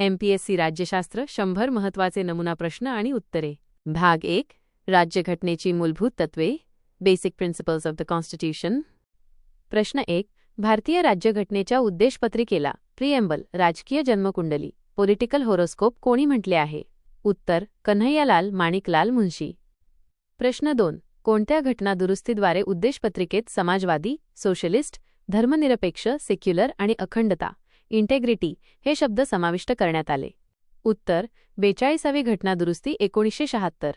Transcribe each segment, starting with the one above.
MPSC राज्यशास्त्र शंभर महत्त्वाचे नमुना प्रश्न आणि उत्तरे. भाग एक राज्यघटनेची मूलभूत तत्वे basic principles of the constitution प्रश्न एक भारतीय राज्यघटनेच्या उद्देशपत्रिकेला प्रिएम्बल राजकीय जन्मकुंडली पॉलिटिकल होरोस्कोप कोणी म्हटले आहे? उत्तर कन्हैयालाल माणिकलाल मुन्शी प्रश्न दोन कोणत्या घटना दुरुस्तीद्वारे उद्देशपत्रिकेत समाजवादी सोशलिस्ट धर्मनिरपेक्ष सेक्युलर आणि अखंडता? इंटेग्रिटी हे शब्द समाविष्ट करण्यात आले. उत्तर बेचाळीसावी घटना दुरुस्ती एकोणीसशे शहात्तर.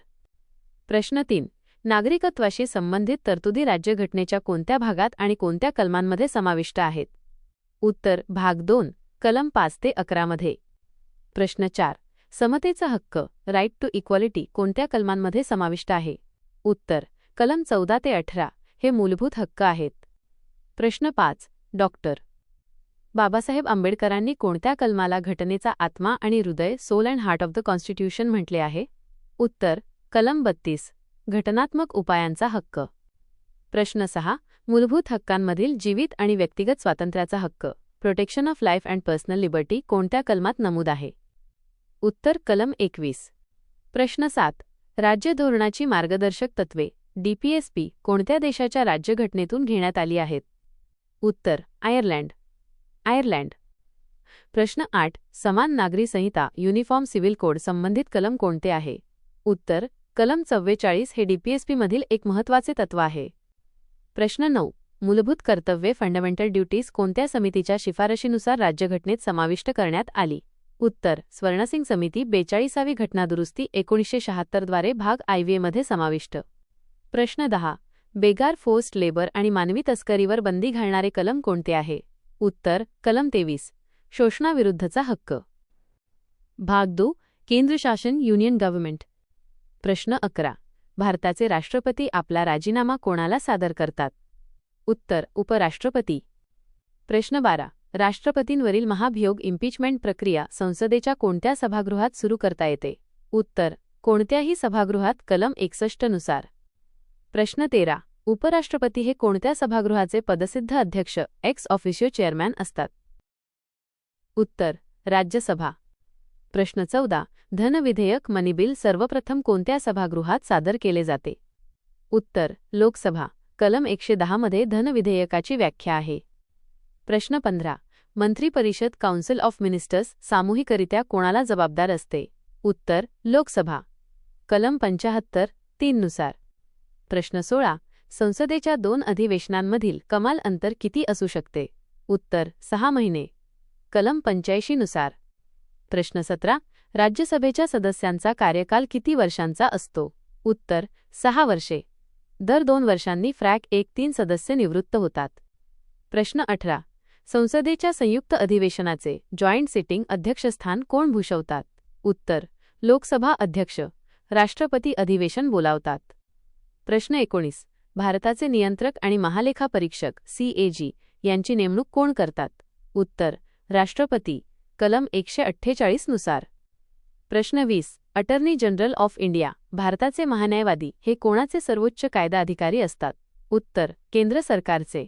प्रश्न तीन. नागरिकत्वाशी संबंधित तरतुदी राज्यघटनेच्या कोणत्या भागात आणि कोणत्या कलमांमध्ये समाविष्ट आहेत? उत्तर भाग दोन कलम पाच ते अकरामध्ये प्रश्न चार. समतेचा हक्क राईट टू इक्वालिटी कोणत्या कलमांमध्ये समाविष्ट आहे? उत्तर कलम चौदा ते अठरा हे मूलभूत हक्क आहेत. प्रश्न पाच. डॉक्टर. बाबासाहेब आंबेडकरांनी कोणत्या कलमाला घटनेचा आत्मा आणि हृदय soul and heart of the constitution म्हटले आहे? उत्तर कलम बत्तीस घटनात्मक उपायांचा हक्क. प्रश्न सहा मूलभूत हक्कांमधील जीवित आणि व्यक्तिगत स्वातंत्र्याचा हक्क protection of life and personal liberty कोणत्या कलमात नमूद आहे? उत्तर कलम एकवीस. प्रश्न सात राज्य धोरणाची मार्गदर्शक तत्वे डीपीएसपी कोणत्या देशाच्या राज्यघटनेतून घेण्यात आली आहेत? उत्तर आयर्लंड. आयर्लंड. प्रश्न आठ. समान नागरी संहिता युनिफॉर्म सिव्हिल कोड संबंधित कलम कोणते आहे? उत्तर. कलम चव्वेचाळीस हे डीपीएसपीमधील एक महत्त्वाचे तत्व आहे. प्रश्न नऊ. मूलभूत कर्तव्ये फंडामेंटल ड्युटीज कोणत्या समितीच्या शिफारशीनुसार राज्यघटनेत समाविष्ट करण्यात आली? उत्तर. स्वर्णसिंग समिती बेचाळीसावी घटनादुरुस्ती एकोणीसशे शहात्तरद्वारे भाग आयव्हीएमध्ये समाविष्ट. प्रश्न दहा. बेगार फोर्स्ड लेबर आणि मानवी तस्करीवर बंदी घालणारे कलम कोणते आहे? उत्तर कलम तेवीस. शोषणाविरुद्धचा हक्क. भाग दो केंद्र शासन युनियन गव्हर्नमेंट. प्रश्न अकरा. भारताचे राष्ट्रपती आपला राजीनामा कोणाला सादर करतात? उत्तर उपराष्ट्रपती. प्रश्न बारा. राष्ट्रपतींवरील महाभियोग इम्पीचमेंट प्रक्रिया संसदेच्या कोणत्या सभागृहात सुरू करता येते? उत्तर कोणत्याही सभागृहात कलम एकसष्टनुसार प्रश्न तेरा. उपराष्ट्रपती हे कोणत्या सभागृहाचे पदसिद्ध अध्यक्ष एक्स ऑफिशियो चेअरमॅन असतात? उत्तर राज्यसभा. प्रश्न चौदा धनविधेयक मनी बिल सर्वप्रथम कोणत्या सभागृहात सादर केले जाते? उत्तर लोकसभा. कलम एकशे दहामध्ये धनविधेयकाची व्याख्या आहे. प्रश्न पंधरा मंत्रिपरिषद काउन्सिल ऑफ मिनिस्टर्स सामूहिकरित्या कोणाला जबाबदार असते? उत्तर लोकसभा. कलम पंचाहत्तर तीननुसार प्रश्न सोळा संसदेच्या दोन अधिवेशनांमधील कमाल अंतर किती असू शकते? उत्तर सहा महिने. कलम पंच्याऐंशीनुसार. प्रश्न सतरा राज्यसभेच्या सदस्यांचा कार्यकाल किती वर्षांचा असतो? उत्तर सहा वर्षे. दर दोन वर्षांनी फ्रॅक एक तीन सदस्य निवृत्त होतात. प्रश्न अठरा संसदेच्या संयुक्त अधिवेशनाचे जॉईंट सिटिंग अध्यक्षस्थान कोण भूषवतात? उत्तर लोकसभा अध्यक्ष राष्ट्रपती अधिवेशन बोलावतात. प्रश्न एकोणीस भारताचे नियंत्रक आणि महालेखा परीक्षक सीएजी यांची नेमणूक कोण करतात? उत्तर राष्ट्रपती कलम एकशे अठ्ठेचाळीसनुसार प्रश्न वीस अटर्नी जनरल ऑफ इंडिया भारताचे महान्यायवादी हे कोणाचे सर्वोच्च कायदा अधिकारी असतात? उत्तर केंद्र सरकारचे.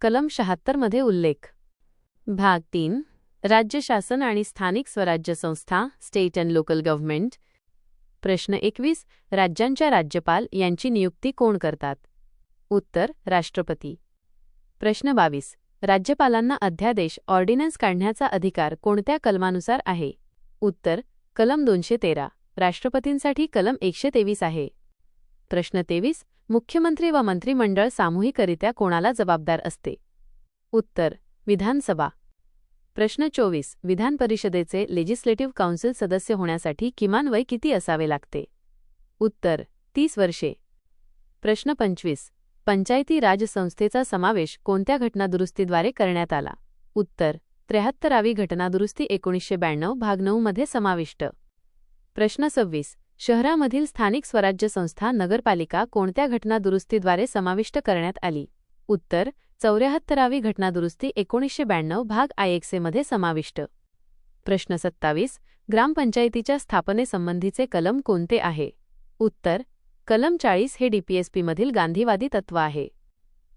कलम शहात्तरमध्ये उल्लेख. भाग तीन राज्य शासन आणि स्थानिक स्वराज्य संस्था स्टेट अँड लोकल गव्हर्नमेंट प्रश्न एकवीस राज्यांच्या राज्यपाल यांची नियुक्ती कोण करतात? उत्तर राष्ट्रपती. प्रश्न बावीस राज्यपालांना अध्यादेश ऑर्डिनन्स काढण्याचा अधिकार कोणत्या कलमानुसार आहे? उत्तर कलम दोनशे तेरा राष्ट्रपतींसाठी कलम एकशे तेवीस आहे. प्रश्न तेवीस मुख्यमंत्री व मंत्रिमंडळ सामूहिकरित्या कोणाला जबाबदार असते? उत्तर विधानसभा. प्रश्न चोवीस. विधान परिषदेचे लेजिस्लेटिव्ह काउन्सिल सदस्य होण्यासाठी किमान वय किती असावे लागते? उत्तर तीस वर्षे. प्रश्न पंचवीस. पंचायती राज संस्थेचा समावेश कोणत्या घटनादुरुस्तीद्वारे करण्यात आला? उत्तर त्र्याहत्तरावी घटनादुरुस्ती एकोणीसशे ब्याण्णव भाग नऊमध्ये समाविष्ट. प्रश्न सव्वीस. शहरामधील स्थानिक स्वराज्य संस्था नगरपालिका कोणत्या घटनादुरुस्तीद्वारे समाविष्ट करण्यात आली? उत्तर चौऱ्याहत्तरावी घटनादुरुस्ती एकोणीसशे ब्याण्णव भाग आयएक्सेमध्ये समाविष्ट. प्रश्न सत्तावीस ग्रामपंचायतीच्या स्थापनेसंबंधीचे कलम कोणते आहे? उत्तर कलम चाळीस हे डीपीएसपीमधील गांधीवादी तत्व आहे.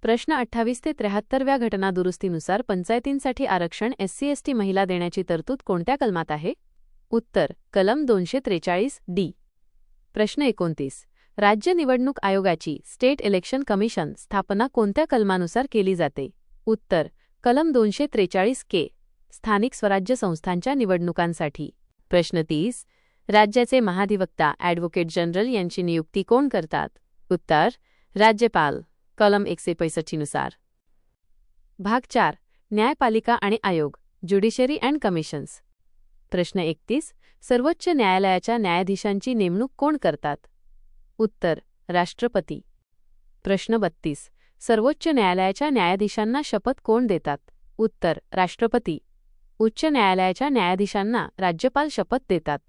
प्रश्न अठ्ठावीस ते त्र्याहत्तरव्या घटनादुरुस्तीनुसार पंचायतींसाठी आरक्षण एससी एसटी महिला देण्याची तरतूद कोणत्या कलमात आहे? उत्तर कलम दोनशे त्रेचाळीस डी. प्रश्न एकोणतीस राज्य निवडणूक आयोगाची स्टेट इलेक्शन कमिशन स्थापना कोणत्या कलमानुसार केली जाते? उत्तर कलम दोनशे त्रेचाळीस के स्थानिक स्वराज्य संस्थांच्या निवडणुकांसाठी. प्रश्न तीस राज्याचे महाधिवक्ता ॲडव्होकेट जनरल यांची नियुक्ती कोण करतात? उत्तर राज्यपाल कलम एकशे पैसष्टीनुसार भाग चार न्यायपालिका आणि आयोग ज्युडिशरी अँड कमिशन्स. प्रश्न एकतीस सर्वोच्च न्यायालयाच्या न्यायाधीशांची नेमणूक कोण करतात? उत्तर राष्ट्रपती. प्रश्न बत्तीस. सर्वोच्च न्यायालयाच्या न्यायाधीशांना शपथ कोण देतात? उत्तर राष्ट्रपती. उच्च न्यायालयाच्या न्यायाधीशांना राज्यपाल शपथ देतात.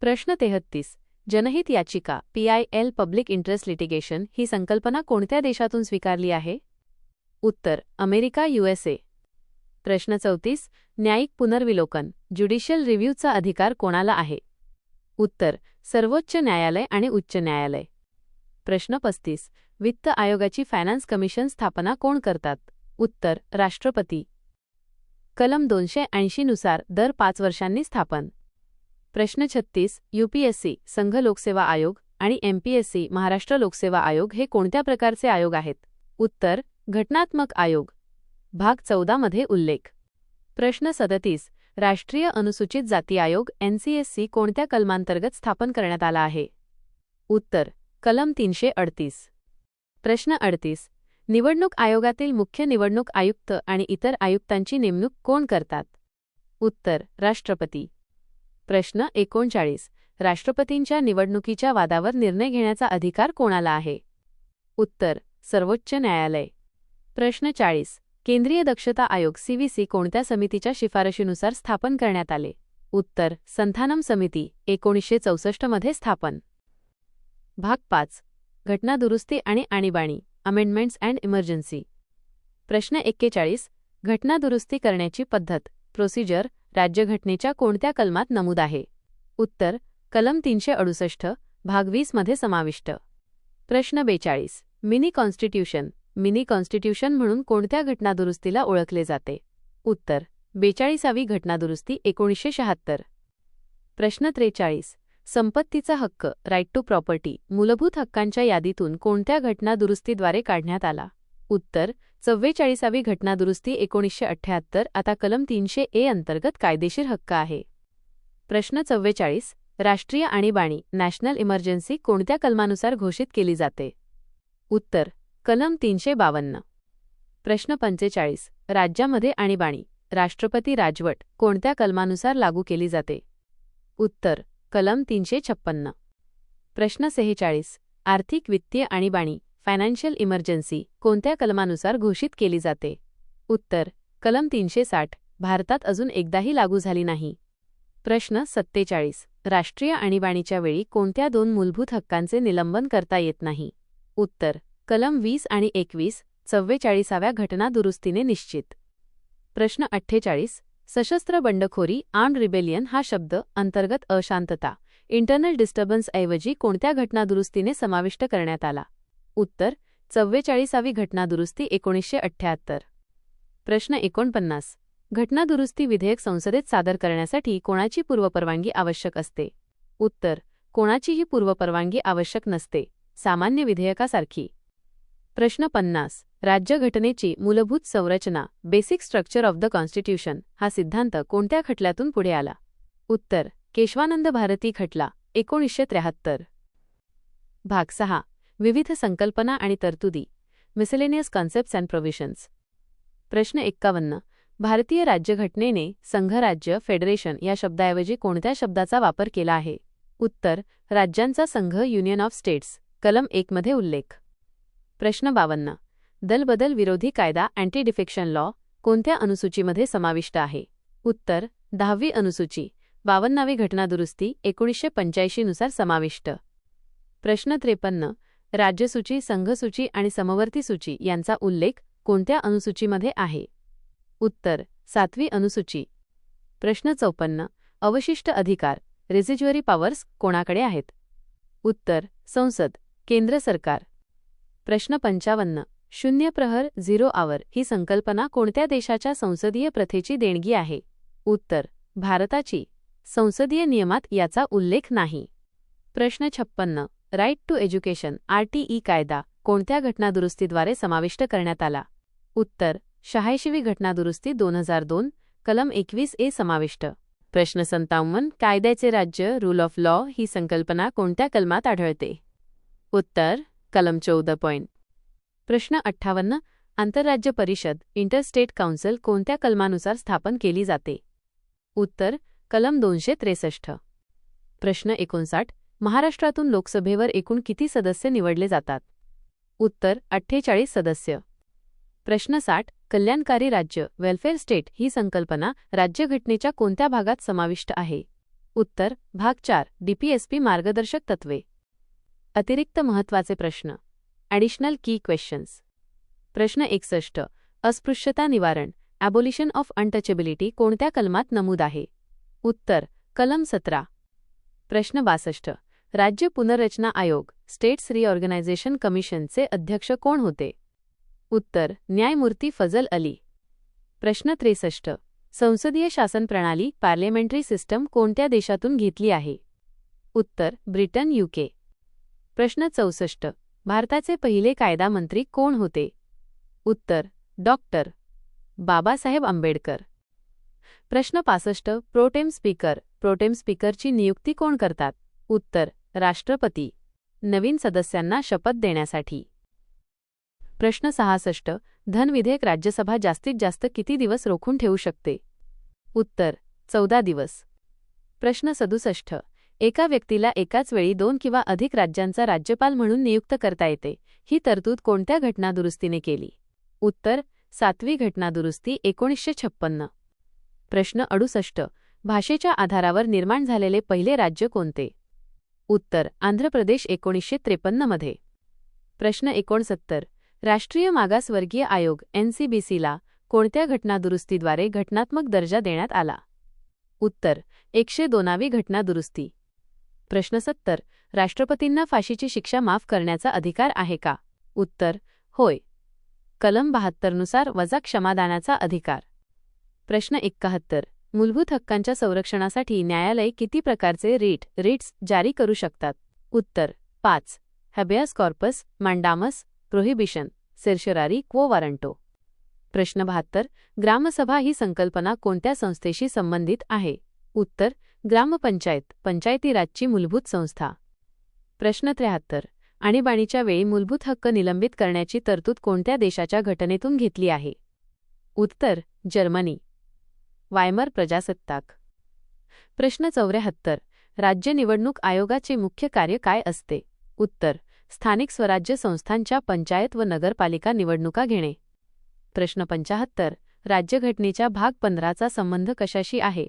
प्रश्न तेहत्तीस. जनहित याचिका पीआयएल पब्लिक इंटरेस्ट लिटिगेशन ही संकल्पना कोणत्या देशातून स्वीकारली आहे? उत्तर अमेरिका यूएसए प्रश्न चौतीस. न्यायिक पुनर्विलोकन ज्युडिशियल रिव्ह्यूचा अधिकार कोणाला आहे? उत्तर सर्वोच्च न्यायालय आणि उच्च न्यायालय. प्रश्न पस्तीस वित्त आयोगाची फायनान्स कमिशन स्थापना कोण करतात? उत्तर राष्ट्रपती. कलम दोनशे ऐंशीनुसार दर पाच वर्षांनी स्थापन. प्रश्न छत्तीस यूपीएससी संघ लोकसेवा आयोग आणि एमपीएससी महाराष्ट्र लोकसेवा आयोग हे कोणत्या प्रकारचे आयोग आहेत? उत्तर घटनात्मक आयोग. भाग चौदामध्ये उल्लेख. प्रश्न सदतीस राष्ट्रीय अनुसूचित जाती आयोग एनसीएससी कोणत्या कलमांतर्गत स्थापन करण्यात आला आहे? उत्तर कलम तीनशे अडतीस. प्रश्न अडतीस. निवडणूक आयोगातील मुख्य निवडणूक आयुक्त आणि इतर आयुक्तांची नेमणूक कोण करतात? उत्तर राष्ट्रपती. प्रश्न एकोणचाळीस. राष्ट्रपतींच्या निवडणुकीच्या वादावर निर्णय घेण्याचा अधिकार कोणाला आहे? उत्तर सर्वोच्च न्यायालय. प्रश्न चाळीस. केंद्रीय दक्षता आयोग सीव्हीसी कोणत्या समितीच्या शिफारशीनुसार स्थापन करण्यात आले? उत्तर संथानम समिती एकोणीसशे चौसष्टमध्ये स्थापन. भाग पाच घटना दुरुस्ती आणि आणीबाणी अमेंडमेंट्स अँड इमर्जन्सी प्रश्न एक्केचाळीस घटनादुरुस्ती करण्याची पद्धत प्रोसिजर राज्यघटनेच्या कोणत्या कलमात नमूद आहे? उत्तर कलम तीनशे अडुसष्ट भाग वीसमध्ये समाविष्ट. प्रश्न बेचाळीस मिनी कॉन्स्टिट्यूशन मिनी कॉन्स्टिट्यूशन म्हणून कोणत्या घटनादुरुस्तीला ओळखले जाते? उत्तर बेचाळीसावी घटनादुरुस्ती एकोणीसशे शहात्तर. प्रश्न त्रेचाळीस संपत्तीचा हक्क राईट टू प्रॉपर्टी मूलभूत हक्कांच्या यादीतून कोणत्या घटनादुरुस्तीद्वारे काढण्यात आला? उत्तर चव्वेचाळीसावी घटनादुरुस्ती एकोणीसशे अठ्ठ्याहत्तर आता कलम तीनशे ए अंतर्गत कायदेशीर हक्क आहे. प्रश्न चव्वेचाळीस राष्ट्रीय आणीबाणी नॅशनल इमर्जन्सी कोणत्या कलमानुसार घोषित केली जाते? उत्तर कलम तीनशे बावन्न. प्रश्न पंचेचाळीस. राज्यामध्ये आणीबाणी. राष्ट्रपती राजवट कोणत्या कलमानुसार लागू केली जाते? उत्तर कलम तीनशे छप्पन्न. प्रश्न सेहेचाळीस. आर्थिक वित्तीय आणीबाणी फायनान्शियल इमर्जन्सी कोणत्या कलमानुसार घोषित केली जाते? उत्तर कलम तीनशे साठ. भारतात अजून एकदाही लागू झाली नाही. प्रश्न सत्तेचाळीस. राष्ट्रीय आणीबाणीच्या वेळी कोणत्या दोन मूलभूत हक्कांचे निलंबन करता येत नाही? उत्तर कलम वीस आणि एकवीस चव्वेचाळीसाव्या घटनादुरुस्तीने निश्चित. प्रश्न अठ्ठेचाळीस सशस्त्र बंडखोरी आर्म्ड रिबेलियन हा शब्द अंतर्गत अशांतता इंटरनल डिस्टर्बन्सऐवजी कोणत्या घटनादुरुस्तीने समाविष्ट करण्यात आला? उत्तर चव्वेचाळीसावी घटनादुरुस्ती एकोणीसशे अठ्ठ्याहत्तर. प्रश्न एकोणपन्नास घटनादुरुस्ती विधेयक संसदेत सादर करण्यासाठी कोणाची पूर्वपरवानगी आवश्यक असते? उत्तर कोणाचीही पूर्वपरवानगी आवश्यक नसते सामान्य विधेयकासारखी. प्रश्न पन्नास. राज्यघटनेची मूलभूत संरचना basic structure of the constitution हा सिद्धांत कोणत्या खटल्यातून पुढे आला? उत्तर केशवानंद भारती खटला एकोणीसशे त्र्याहत्तर. भाग सहा. विविध संकल्पना आणि तरतुदी. मिसेलेनियस कॉन्सेप्ट्स अँड प्रोव्हिशन्स प्रश्न एक्कावन्न. भारतीय राज्यघटनेने संघराज्य फेडरेशन या शब्दाऐवजी कोणत्या शब्दाचा वापर केला आहे? उत्तर राज्यांचा संघ युनियन ऑफ स्टेट्स कलम एकमध्ये उल्लेख. प्रश्न बावन्न. दलबदल विरोधी कायदा अँटी डिफेक्शन लॉ कोणत्या अनुसूचीमध्ये समाविष्ट आहे? उत्तर दहावी अनुसूची बावन्नावी घटनादुरुस्ती एकोणीसशे पंच्याऐंशीनुसार समाविष्ट. प्रश्न त्रेपन्न. राज्यसूची संघसूची आणि समवर्ती सूची यांचा उल्लेख कोणत्या अनुसूचीमध्ये आहे? उत्तर सातवी अनुसूची. प्रश्न चौपन्न. अवशिष्ट अधिकार रेझिज्युअरी पॉवर्स कोणाकडे आहेत? उत्तर संसद केंद्र सरकार. प्रश्न पंचावन्न. शून्य प्रहर झिरो आवर ही संकल्पना कोणत्या देशाच्या संसदीय प्रथेची देणगी आहे? उत्तर भारताची. संसदीय नियमात याचा उल्लेख नाही. प्रश्न छप्पन्न. राईट टू एज्युकेशन आरटीई कायदा कोणत्या घटनादुरुस्तीद्वारे समाविष्ट करण्यात आला? उत्तर शहाऐंशीवी घटनादुरुस्ती दोन हजार दोन कलम एकवीस ए समाविष्ट. प्रश्न संतावन्न कायद्याचे राज्य रूल ऑफ लॉ ही संकल्पना कोणत्या कलमात आढळते? उत्तर कलम चौदा पॉईंट प्रश्न अठ्ठावन्न आंतरराज्य परिषद इंटरस्टेट काउन्सिल कोणत्या कलमानुसार स्थापन केली जाते? उत्तर कलम दोनशे त्रेसष्ट. प्रश्न एकोणसाठ महाराष्ट्रातून लोकसभेवर एकूण किती सदस्य निवडले जातात? उत्तर अठ्ठेचाळीस सदस्य. प्रश्न साठ कल्याणकारी राज्य वेलफेअर स्टेट ही संकल्पना राज्यघटनेच्या कोणत्या भागात समाविष्ट आहे? उत्तर भाग चार डीपीएसपी मार्गदर्शक तत्वे अतिरिक्त महत्त्वाचे प्रश्न. ॲडिशनल की क्वेश्चन्स प्रश्न एकसष्ट. अस्पृश्यता निवारण. ॲबोलिशन ऑफ अनटचेबिलिटी कोणत्या कलमात नमूद आहे? उत्तर कलम सतरा. प्रश्न बासष्ट. राज्य पुनर्रचना आयोग स्टेट्स रिऑर्गनायझेशन कमिशनचे अध्यक्ष कोण होते? उत्तर न्यायमूर्ती फजल अली. प्रश्न त्रेसष्ट. संसदीय शासन प्रणाली पार्लिमेंटरी सिस्टम कोणत्या देशातून घेतली आहे? उत्तर ब्रिटन यूके प्रश्न चौसष्ट. भारताचे पहिले कायदा मंत्री कोण होते? उत्तर डॉक्टर. बाबासाहेब आंबेडकर. प्रश्न पासष्ट. Pro tem speaker. प्रोटेम स्पीकरची नियुक्ती कोण करतात? उत्तर राष्ट्रपती. नवीन सदस्यांना शपथ देण्यासाठी. प्रश्न सहासष्ट. धनविधेयक राज्यसभा जास्तीत जास्त किती दिवस रोखून ठेवू शकते? उत्तर चौदा दिवस. प्रश्न सदुसष्ट. एका व्यक्तीला एकाच वेळी दोन किंवा अधिक राज्यांचा राज्यपाल म्हणून नियुक्त करता येते. ही तरतूद कोणत्या घटनादुरुस्तीने केली? उत्तर सातवी घटनादुरुस्ती एकोणीसशे छप्पन्न. प्रश्न अडुसष्ट. भाषेच्या आधारावर निर्माण झालेले पहिले राज्य कोणते? उत्तर आंध्र प्रदेश एकोणीसशे त्रेपन्नमध्ये प्रश्न एकोणसत्तर. राष्ट्रीय मागासवर्गीय आयोग एनसीबीसीला कोणत्या घटनादुरुस्तीद्वारे घटनात्मक दर्जा देण्यात आला? उत्तर एकशे दोनावी घटनादुरुस्ती. प्रश्न सत्तर. राष्ट्रपतींना फाशीची शिक्षा माफ करण्याचा अधिकार आहे का? उत्तर होय. कलम बहात्तरनुसार वजा क्षमादानाचा अधिकार. प्रश्न एक्काहत्तर. मूलभूत हक्कांच्या संरक्षणासाठी न्यायालय किती प्रकारचे रीट रिट्स जारी करू शकतात? उत्तर पाच. Habeas corpus mandamus prohibition certiorari quo warranto. प्रश्न बहात्तर. ग्रामसभा ही संकल्पना कोणत्या संस्थेशी संबंधित आहे? उत्तर ग्रामपंचायत पंचायती राजची मूलभूत संस्था. प्रश्न त्र्याहत्तर. आणीबाणीच्या वेळी मूलभूत हक्क निलंबित करण्याची तरतूद कोणत्या देशाच्या घटनेतून घेतली आहे? उत्तर जर्मनी. वायमर प्रजासत्ताक. प्रश्न चौऱ्याहत्तर. राज्य निवडणूक आयोगाचे मुख्य कार्य काय असते? उत्तर स्थानिक स्वराज्य संस्थांच्या पंचायत व नगरपालिका निवडणुका घेणे. प्रश्न पंचाहत्तर. राज्यघटनेच्या भाग पंधराचा संबंध कशाशी आहे?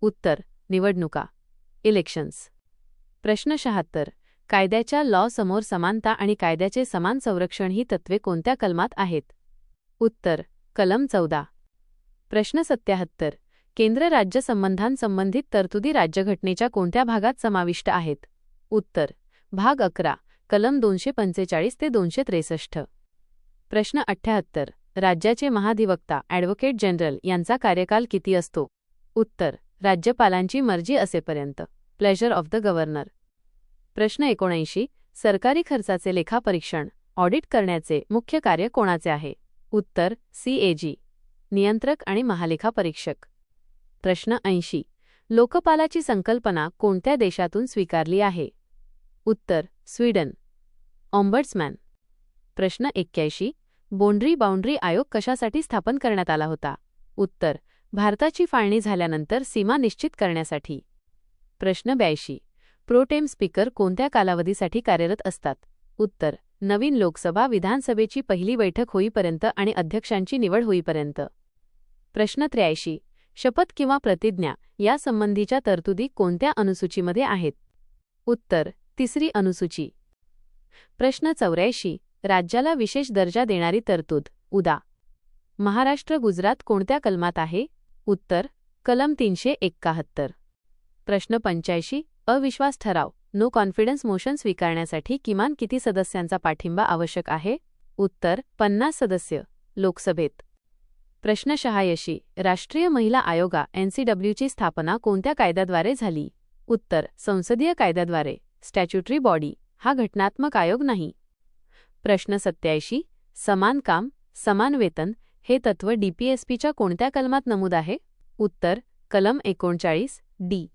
उत्तर निवडणुका. इलेक्शन्स प्रश्न शहात्तर. कायद्याच्या लॉ समोर समानता आणि कायद्याचे समान संरक्षण ही तत्वे कोणत्या कलमात आहेत? उत्तर. कलम चौदा. प्रश्न सत्याहत्तर. केंद्र राज्य संबंधांसंबंधित तरतुदी राज्यघटनेच्या कोणत्या भागात समाविष्ट आहेत? उत्तर. भाग अकरा. कलम दोनशे पंचेचाळीस ते दोनशे त्रेसष्ट. प्रश्न अठ्ठ्याहत्तर राज्याचे महाधिवक्ता ॲडव्होकेट जनरल यांचा कार्यकाल किती असतो? उत्तर. राज्यपालांची मर्जी असेपर्यंत. प्लेजर ऑफ द गव्हर्नर प्रश्न एकोणऐंशी. सरकारी खर्चाचे लेखापरीक्षण. ऑडिट करण्याचे मुख्य कार्य कोणाचे आहे? उत्तर सीएजी नियंत्रक आणि महालेखा परीक्षक प्रश्न ऐंशी. लोकपालाची संकल्पना कोणत्या देशातून स्वीकारली आहे? उत्तर स्वीडन. ऑम्बर्ट्समॅन प्रश्न एक्क्याऐंशी. बोंड्री बाउंड्री आयोग कशासाठी स्थापन करण्यात आला होता? उत्तर भारताची फाळणी झाल्यानंतर सीमा निश्चित करण्यासाठी. प्रश्न ब्याऐंशी. प्रोटेम स्पीकर कोणत्या कालावधीसाठी कार्यरत असतात? उत्तर. नवीन लोकसभा विधानसभेची पहिली बैठक होईपर्यंत आणि अध्यक्षांची निवड होईपर्यंत. प्रश्न त्र्याऐंशी. शपथ किंवा प्रतिज्ञा यासंबंधीच्या तरतुदी कोणत्या अनुसूचीमध्ये आहेत? उत्तर. तिसरी अनुसूची. प्रश्न चौऱ्याऐंशी. राज्याला विशेष दर्जा देणारी तरतूद. उदा. महाराष्ट्र गुजरात कोणत्या कलमात आहे? उत्तर कलम तीनशे एक्काहत्तर. प्रश्न पंच्याऐंशी अविश्वास ठराव नो कॉन्फिडन्स मोशन स्वीकारण्यासाठी किमान किती सदस्यांचा पाठिंबा आवश्यक आहे? उत्तर पन्नास सदस्य लोकसभेत. प्रश्न शहाऐंशी राष्ट्रीय महिला आयोगा एनसीडब्ल्यूची स्थापना कोणत्या कायद्याद्वारे झाली? उत्तर संसदीय कायद्याद्वारे स्टॅच्युटरी बॉडी हा घटनात्मक आयोग नाही. प्रश्न सत्याऐंशी समान काम समान वेतन हे तत्व डीपीएसपीच्या कोणत्या कलमात नमूद आहे? उत्तर कलम एकोणचाळीस डी.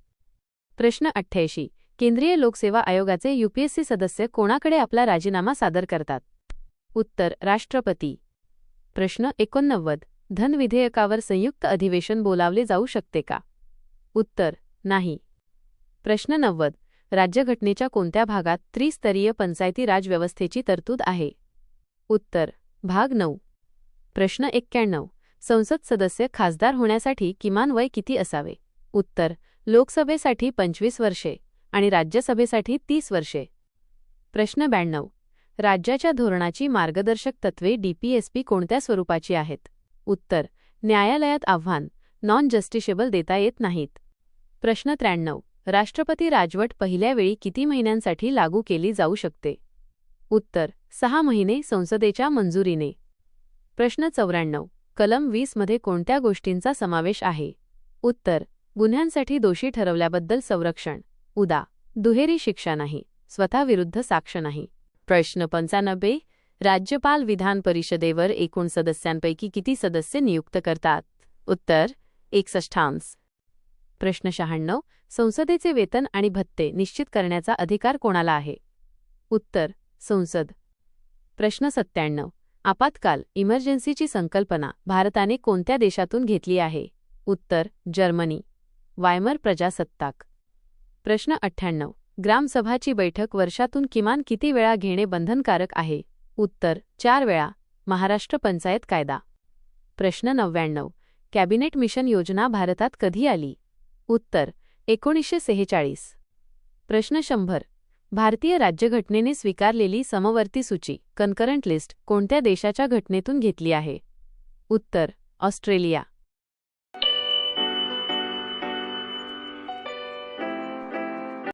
प्रश्न अठ्ठ्याऐंशी. केंद्रीय लोकसेवा आयोगाचे यूपीएससी सदस्य कोणाकडे आपला राजीनामा सादर करतात? उत्तर राष्ट्रपती. प्रश्न एकोणनव्वद. धन विधेयकावर संयुक्त अधिवेशन बोलावले जाऊ शकते का? उत्तर नाही. प्रश्न नव्वद. राज्यघटनेच्या कोणत्या भागात त्रिस्तरीय पंचायती राज व्यवस्थेची तरतूद आहे? उत्तर भाग नऊ. प्रश्न एक्क्याण्णव. संसद सदस्य खासदार होण्यासाठी किमान वय किती असावे? उत्तर लोकसभेसाठी पंचवीस वर्षे आणि राज्यसभेसाठी तीस वर्षे. प्रश्न ब्याण्णव. राज्याच्या धोरणाची मार्गदर्शक तत्वे डीपीएसपी कोणत्या स्वरूपाची आहेत? उत्तर न्यायालयात आव्हान नॉन जस्टिशेबल देता येत नाहीत. प्रश्न त्र्याण्णव. राष्ट्रपती राजवट पहिल्या वेळी किती महिन्यांसाठी लागू केली जाऊ शकते? उत्तर सहा महिने संसदेच्या मंजुरीने. प्रश्न चौऱ्याण्णव. कलम वीसमध्ये कोणत्या गोष्टींचा समावेश आहे? उत्तर गुन्ह्यांसाठी दोषी ठरवल्याबद्दल संरक्षण. उदा दुहेरी शिक्षा नाही स्वतःविरुद्ध साक्ष नाही. प्रश्न पंचानब्बे. राज्यपाल विधान परिषदेवर एकूण सदस्यांपैकी किती सदस्य नियुक्त करतात? उत्तर एकसष्ठांश प्रश्न शहाण्णव. संसदेचे वेतन आणि भत्ते निश्चित करण्याचा अधिकार कोणाला आहे? उत्तर संसद. प्रश्न सत्त्याण्णव. आपत्काल इमर्जन्सीची संकल्पना भारताने कोणत्या देशातून घेतली आहे? उत्तर जर्मनी. वायमर प्रजासत्ताक. प्रश्न अठ्ठ्याण्णव. ग्रामसभाची बैठक वर्षातून किमान किती वेळा घेणे बंधनकारक आहे? उत्तर चार वेळा. महाराष्ट्र पंचायत कायदा. प्रश्न नव्याण्णव. कॅबिनेट मिशन योजना भारतात कधी आली? उत्तर एकोणीसशे सेहेचाळीस. प्रश्न शंभर. भारतीय राज्यघटनेने स्वीकारलेली समवर्ती सूची कन्करंट लिस्ट कोणत्या देशाच्या घटनेतून घेतली आहे? उत्तर ऑस्ट्रेलिया.